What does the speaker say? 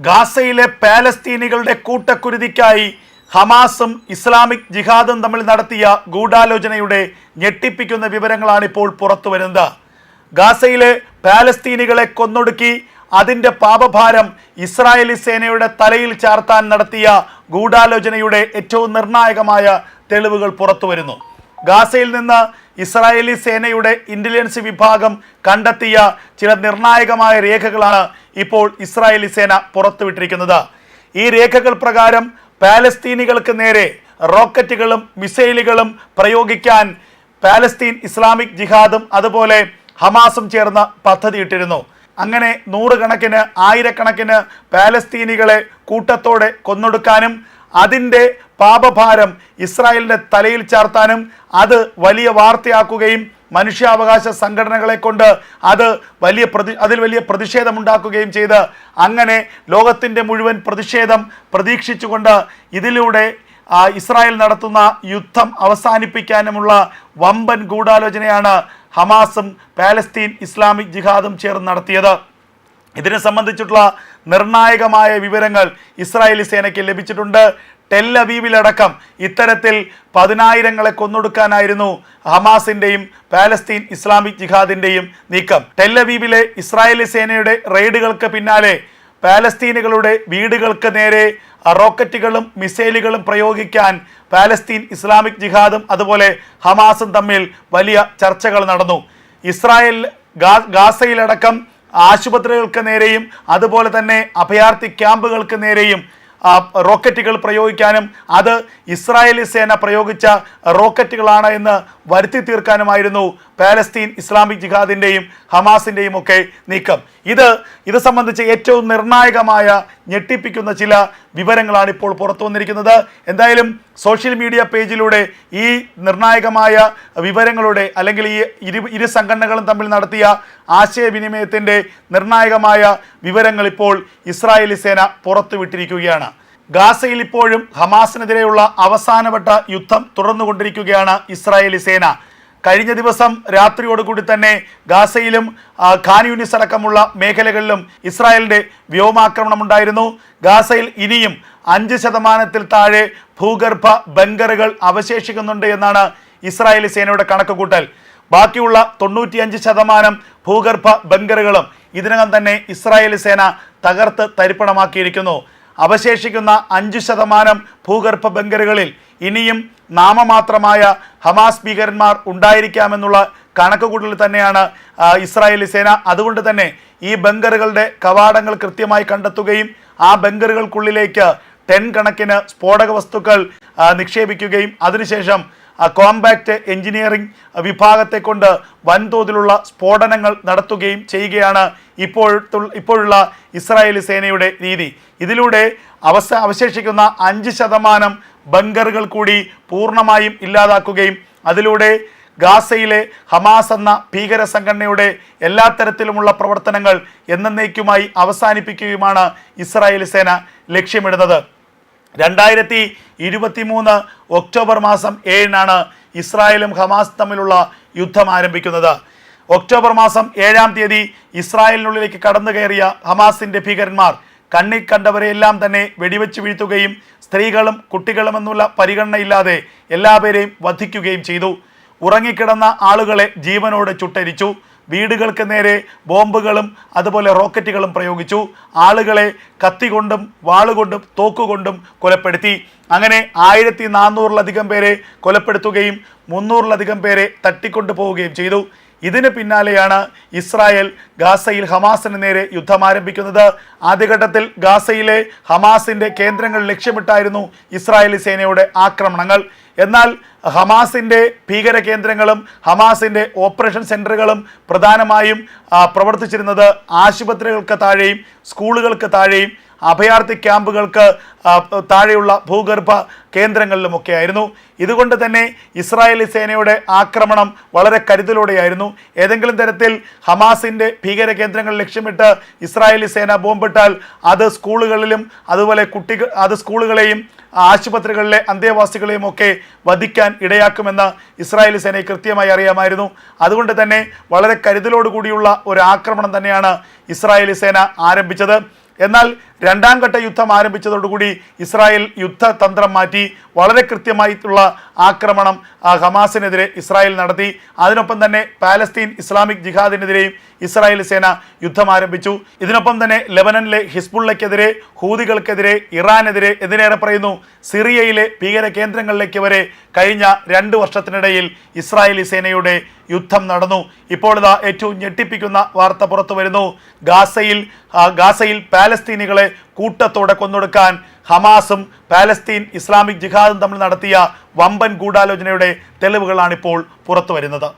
ഗാസയിലെ പാലസ്തീനികളുടെ കൂട്ടക്കുരുതിക്കായി ഹമാസും ഇസ്ലാമിക് ജിഹാദും തമ്മിൽ നടത്തിയ ഗൂഢാലോചനയുടെ ഞെട്ടിപ്പിക്കുന്ന വിവരങ്ങളാണ് ഇപ്പോൾ പുറത്തു വരുന്നത് ഗാസയിലെ പാലസ്തീനികളെ കൊന്നൊടുക്കി അതിന്റെ പാപഭാരം ഇസ്രായേലി സേനയുടെ തലയിൽ ചാർത്താൻ നടത്തിയ ഗൂഢാലോചനയുടെ ഏറ്റവും നിർണായകമായ തെളിവുകൾ പുറത്തു വരുന്നു ഗാസയിൽ നിന്ന് ഇസ്രായേലി സേനയുടെ ഇന്റലിജൻസ് വിഭാഗം കണ്ടെത്തിയ ചില നിർണായകമായ രേഖകളാണ് ഇപ്പോൾ ഇസ്രായേലി സേന പുറത്തുവിട്ടിരിക്കുന്നത്. ഈ രേഖകൾ പ്രകാരം പാലസ്തീനികൾക്ക് നേരെ റോക്കറ്റുകളും മിസൈലുകളും പ്രയോഗിക്കാൻ പാലസ്തീൻ ഇസ്ലാമിക് ജിഹാദും അതുപോലെ ഹമാസും ചേർന്ന് പദ്ധതിയിട്ടിരുന്നു. അങ്ങനെ നൂറുകണക്കിന് ആയിരക്കണക്കിന് പാലസ്തീനികളെ കൂട്ടത്തോടെ കൊന്നൊടുക്കാനും അതിന്റെ പാപഭാരം ഇസ്രായേലിന്റെ തലയിൽ ചാർത്താനും അത് വലിയ വാർത്തയാക്കുകയും മനുഷ്യാവകാശ സംഘടനകളെ കൊണ്ട് അത് വലിയ പ്രതി അതിൽ വലിയ പ്രതിഷേധമുണ്ടാക്കുകയും ചെയ്ത് അങ്ങനെ ലോകത്തിന്റെ മുഴുവൻ പ്രതിഷേധം പ്രതീക്ഷിച്ചുകൊണ്ട് ഇതിലൂടെ ഇസ്രായേൽ നടത്തുന്ന യുദ്ധം അവസാനിപ്പിക്കാനുമുള്ള വമ്പൻ ഗൂഢാലോചനയാണ് ഹമാസും പാലസ്തീൻ ഇസ്ലാമിക് ജിഹാദും ചേർന്ന് നടത്തിയത്. ഇതിനെ സംബന്ധിച്ചിട്ടുള്ള നിർണായകമായ വിവരങ്ങൾ ഇസ്രായേലി സേനയ്ക്ക് ലഭിച്ചിട്ടുണ്ട്. ടെല്ലവീവിലടക്കം ഇത്തരത്തിൽ പതിനായിരങ്ങളെ കൊന്നൊടുക്കാനായിരുന്നു ഹമാസിന്റെയും പാലസ്തീൻ ഇസ്ലാമിക് ജിഹാദിന്റെയും നീക്കം. ടെല്ലബീബിലെ ഇസ്രായേലി സേനയുടെ റെയ്ഡുകൾക്ക് പിന്നാലെ പാലസ്തീനുകളുടെ വീടുകൾക്ക് നേരെ റോക്കറ്റുകളും മിസൈലുകളും പ്രയോഗിക്കാൻ പാലസ്തീൻ ഇസ്ലാമിക് ജിഹാദും അതുപോലെ ഹമാസും തമ്മിൽ വലിയ ചർച്ചകൾ നടന്നു. ഇസ്രായേൽ ഗാസയിലടക്കം ആശുപത്രികൾക്ക് നേരെയും അതുപോലെ തന്നെ അഭയാർത്ഥി ക്യാമ്പുകൾക്ക് നേരെയും റോക്കറ്റുകൾ പ്രയോഗിക്കാനും അത് ഇസ്രായേലി സേന പ്രയോഗിച്ച റോക്കറ്റുകളാണ് എന്ന് വരുത്തി തീർക്കാനുമായിരുന്നു പാലസ്തീൻ ഇസ്ലാമിക് ജിഹാദിന്റെയും ഹമാസിന്റെയും ഒക്കെ നീക്കം. ഇത് ഇത് സംബന്ധിച്ച് ഏറ്റവും നിർണായകമായ ഞെട്ടിപ്പിക്കുന്ന ചില വിവരങ്ങളാണ് ഇപ്പോൾ പുറത്തു വന്നിരിക്കുന്നത്. എന്തായാലും സോഷ്യൽ മീഡിയ പേജിലൂടെ ഈ നിർണായകമായ വിവരങ്ങളുടെ അല്ലെങ്കിൽ ഈ ഇരു ഇരു സംഘടനകളും തമ്മിൽ നടത്തിയ ആശയവിനിമയത്തിന്റെ നിർണായകമായ വിവരങ്ങൾ ഇപ്പോൾ ഇസ്രായേലി സേന പുറത്തുവിട്ടിരിക്കുകയാണ് ഗാസയിൽ ഇപ്പോഴും ഹമാസിനെതിരെയുള്ള അവസാനവട്ട യുദ്ധം തുടർന്നുകൊണ്ടിരിക്കുകയാണ് ഇസ്രായേലി സേന. കഴിഞ്ഞ ദിവസം രാത്രിയോടുകൂടി തന്നെ ഗാസയിലും ഖാൻ യൂണിസ് അടക്കമുള്ള മേഖലകളിലും ഇസ്രായേലിന്റെ വ്യോമാക്രമണം ഉണ്ടായിരുന്നു. ഗാസയിൽ ഇനിയും അഞ്ച് ശതമാനത്തിൽ താഴെ ഭൂഗർഭ ബങ്കറുകൾ അവശേഷിക്കുന്നുണ്ട് എന്നാണ് ഇസ്രായേലി സേനയുടെ കണക്കുകൂട്ടൽ. ബാക്കിയുള്ള തൊണ്ണൂറ്റിയഞ്ച് ശതമാനം ഭൂഗർഭ ബങ്കറുകളും ഇതിനകം തന്നെ ഇസ്രായേലി സേന തകർത്ത് തരിപ്പണമാക്കിയിരിക്കുന്നു. അവശേഷിക്കുന്ന അഞ്ച് ശതമാനം ഭൂഗർഭ ബങ്കറുകളിൽ ഇനിയും നാമമാത്രമായ ഹമാസ് ഭീകരന്മാർ ഉണ്ടായിരിക്കാമെന്നുള്ള കണക്കുകൂട്ടൽ തന്നെയാണ് ഇസ്രായേലി സേന. അതുകൊണ്ട് തന്നെ ഈ ബങ്കറുകളുടെ കവാടങ്ങൾ കൃത്യമായി കണ്ടെത്തുകയും ആ ബങ്കറുകൾക്കുള്ളിലേക്ക് ടെൻ കണക്കിന് സ്ഫോടക വസ്തുക്കൾ നിക്ഷേപിക്കുകയും അതിനുശേഷം കോമ്പാക്റ്റ് എഞ്ചിനീയറിംഗ് വിഭാഗത്തെ കൊണ്ട് വൻതോതിലുള്ള സ്ഫോടനങ്ങൾ നടത്തുകയും ചെയ്യുകയാണ് ഇപ്പോൾ ഇപ്പോഴുള്ള ഇസ്രായേലി സേനയുടെ രീതി. ഇതിലൂടെ അവസ അവശേഷിക്കുന്ന അഞ്ച് ശതമാനം ബങ്കറുകൾ കൂടി പൂർണമായും ഇല്ലാതാക്കുകയും അതിലൂടെ ഗാസയിലെ ഹമാസ് എന്ന ഭീകര സംഘടനയുടെ എല്ലാ തരത്തിലുമുള്ള പ്രവർത്തനങ്ങൾ എന്നേക്കുമായി അവസാനിപ്പിക്കുകയുമാണ് ഇസ്രായേലി സേന ലക്ഷ്യമിടുന്നത്. രണ്ടായിരത്തി ഇരുപത്തി മൂന്ന് ഒക്ടോബർ മാസം ഏഴിനാണ് ഇസ്രായേലും ഹമാസ് തമ്മിലുള്ള യുദ്ധം ആരംഭിക്കുന്നത്. ഒക്ടോബർ മാസം ഏഴാം തീയതി ഇസ്രായേലിനുള്ളിലേക്ക് കടന്നു കയറിയ ഹമാസിന്റെ ഭീകരന്മാർ കണ്ണിൽ കണ്ടവരെയെല്ലാം തന്നെ വെടിവെച്ച് വീഴ്ത്തുകയും സ്ത്രീകളും കുട്ടികളും എന്നുള്ള പരിഗണനയില്ലാതെ എല്ലാവരെയും വധിക്കുകയും ചെയ്തു. ഉറങ്ങിക്കിടന്ന ആളുകളെ ജീവനോട് ചുട്ടരിച്ചു. വീടുകൾക്ക് നേരെ ബോംബുകളും അതുപോലെ റോക്കറ്റുകളും പ്രയോഗിച്ചു. ആളുകളെ കത്തികൊണ്ടും വാളുകൊണ്ടും തോക്കുകൊണ്ടും കൊലപ്പെടുത്തി. അങ്ങനെ ആയിരത്തി നാനൂറിലധികം പേരെ കൊലപ്പെടുത്തുകയും മുന്നൂറിലധികം പേരെ തട്ടിക്കൊണ്ടു പോവുകയും ചെയ്തു. ഇതിന് പിന്നാലെയാണ് ഇസ്രായേൽ ഗാസയിൽ ഹമാസിന് നേരെ യുദ്ധം ആരംഭിക്കുന്നത്. ആദ്യഘട്ടത്തിൽ ഗാസയിലെ ഹമാസിന്റെ കേന്ദ്രങ്ങൾ ലക്ഷ്യമിട്ടായിരുന്നു ഇസ്രായേലി സേനയുടെ ആക്രമണങ്ങൾ. എന്നാൽ ഹമാസിന്റെ ഭീകര കേന്ദ്രങ്ങളും ഹമാസിന്റെ ഓപ്പറേഷൻ സെന്ററുകളും പ്രധാനമായും പ്രവർത്തിച്ചിരുന്നത് ആശുപത്രികൾക്ക് താഴെയും സ്കൂളുകൾക്ക് താഴെയും അഭയാർത്ഥി ക്യാമ്പുകൾക്ക് താഴെയുള്ള ഭൂഗർഭ കേന്ദ്രങ്ങളിലുമൊക്കെ ആയിരുന്നു ഇതുകൊണ്ട് തന്നെ ഇസ്രായേലി സേനയുടെ ആക്രമണം വളരെ കരുതലോടെയായിരുന്നു. ഏതെങ്കിലും തരത്തിൽ ഹമാസിന്റെ ഭീകര കേന്ദ്രങ്ങൾ ലക്ഷ്യമിട്ട് ഇസ്രായേലി സേന ബോംബിട്ടാൽ അത് സ്കൂളുകളിലും അതുപോലെ കുട്ടികൾ അത് സ്കൂളുകളെയും ആശുപത്രികളിലെ അന്തേവാസികളെയും ഒക്കെ വധിക്കാൻ ഇടയാക്കുമെന്ന് ഇസ്രായേലി സേനയെ കൃത്യമായി അറിയാമായിരുന്നു. അതുകൊണ്ട് തന്നെ വളരെ കരുതലോടുകൂടിയുള്ള ഒരു ആക്രമണം തന്നെയാണ് ഇസ്രായേലി സേന ആരംഭിച്ചത്. എന്നാൽ രണ്ടാം ഘട്ട യുദ്ധം ആരംഭിച്ചതോടുകൂടി ഇസ്രായേൽ യുദ്ധതന്ത്രം മാറ്റി വളരെ കൃത്യമായിട്ടുള്ള ആക്രമണം ഹമാസിനെതിരെ ഇസ്രായേൽ നടത്തി. അതിനൊപ്പം തന്നെ പാലസ്തീൻ ഇസ്ലാമിക് ജിഹാദിനെതിരെയും ഇസ്രായേൽ സേന യുദ്ധം ആരംഭിച്ചു. ഇതിനൊപ്പം തന്നെ ലെബനനിലെ ഹിസ്ബുള്ളയ്ക്കെതിരെ ഹൂതികൾക്കെതിരെ ഇറാനെതിരെ എന്തിനേറെ പറയുന്നു. സിറിയയിലെ ഭീകര കേന്ദ്രങ്ങളിലേക്ക് വരെ കഴിഞ്ഞ രണ്ട് വർഷത്തിനിടയിൽ ഇസ്രായേലി സേനയുടെ യുദ്ധം നടന്നു. ഇപ്പോൾ ഇതാ ഏറ്റവും ഞെട്ടിപ്പിക്കുന്ന വാർത്ത പുറത്തു വരുന്നു ഗാസയിൽ ഗാസയിൽ പാലസ്തീനികളെ കൂട്ടത്തോടെ കൊന്നൊടുക്കാൻ ഹമാസും പാലസ്തീൻ ഇസ്ലാമിക് ജിഹാദും തമ്മിൽ നടത്തിയ വമ്പൻ ഗൂഢാലോചനയുടെ തെളിവുകളാണിപ്പോൾ പുറത്തു വരുന്നത്